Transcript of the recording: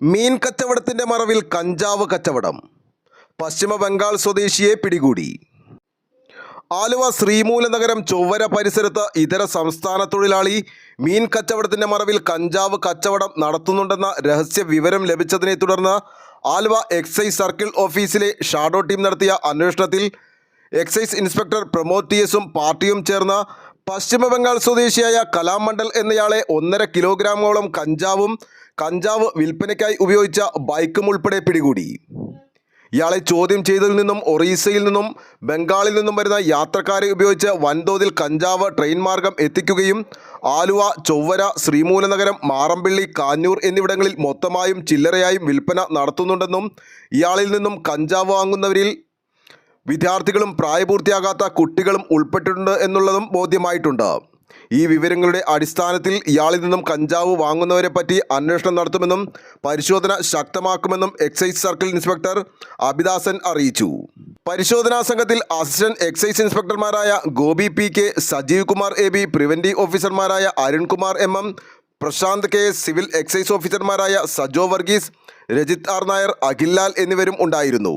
മീൻ കച്ചവടത്തിന്റെ മറവിൽ കഞ്ചാവ് കച്ചവടം. പശ്ചിമ ബംഗാൾ സ്വദേശിയെ പിടികൂടി. ആലുവ ശ്രീമൂല നഗരം ചൊവ്വര പരിസരത്ത് ഇതര സംസ്ഥാന തൊഴിലാളി മീൻ കച്ചവടത്തിന്റെ മറവിൽ കഞ്ചാവ് കച്ചവടം നടത്തുന്നുണ്ടെന്ന രഹസ്യ വിവരം ലഭിച്ചതിനെ തുടർന്ന് ആലുവ എക്സൈസ് സർക്കിൾ ഓഫീസിലെ ഷാഡോ ടീം നടത്തിയ അന്വേഷണത്തിൽ എക്സൈസ് ഇൻസ്പെക്ടർ പ്രമോദ് ടി എസും പാർട്ടിയും ചേർന്ന് പശ്ചിമ ബംഗാൾ സ്വദേശിയായ കലാമണ്ഡൽ എന്നയാളെ ഒന്നര കിലോഗ്രാമോളം കഞ്ചാവും കഞ്ചാവ് വിൽപ്പനയ്ക്കായി ഉപയോഗിച്ച ബൈക്കും ഉൾപ്പെടെ പിടികൂടി. ഇയാളെ ചോദ്യം ചെയ്തതിൽ നിന്നും ഒറീസയിൽ നിന്നും ബംഗാളിൽ നിന്നും വരുന്ന യാത്രക്കാരെ ഉപയോഗിച്ച് വൻതോതിൽ കഞ്ചാവ് ട്രെയിൻ മാർഗം എത്തിക്കുകയും ആലുവ ചൊവ്വര ശ്രീമൂലനഗരം മാറമ്പിള്ളി കാഞ്ഞൂർ എന്നിവിടങ്ങളിൽ മൊത്തമായും ചില്ലറയായും വിൽപ്പന നടത്തുന്നുണ്ടെന്നും ഇയാളിൽ നിന്നും കഞ്ചാവ് വാങ്ങുന്നവരിൽ വിദ്യാർത്ഥികളും പ്രായപൂർത്തിയാകാത്ത കുട്ടികളും ഉൾപ്പെട്ടിട്ടുണ്ട് എന്നുള്ളതും ബോധ്യമായിട്ടുണ്ട്. ഈ വിവരങ്ങളുടെ അടിസ്ഥാനത്തിൽ ഇയാളിൽ നിന്നും കഞ്ചാവ് വാങ്ങുന്നവരെ പറ്റി അന്വേഷണം നടത്തുമെന്നും പരിശോധന ശക്തമാക്കുമെന്നും എക്സൈസ് സർക്കിൾ ഇൻസ്പെക്ടർ അഭിദാസൻ അറിയിച്ചു. പരിശോധനാ സംഘത്തിൽ assistant excise ഇൻസ്പെക്ടർമാരായ Gopi P K Sajeev Kumar A B preventive ഓഫീസർമാരായ Arunkumar M M Prashanth K civil excise ഓഫീസർമാരായ സജോ വർഗീസ് രജിത് ആർ നായർ അഖിൽ ലാൽ എന്നിവരും ഉണ്ടായിരുന്നു.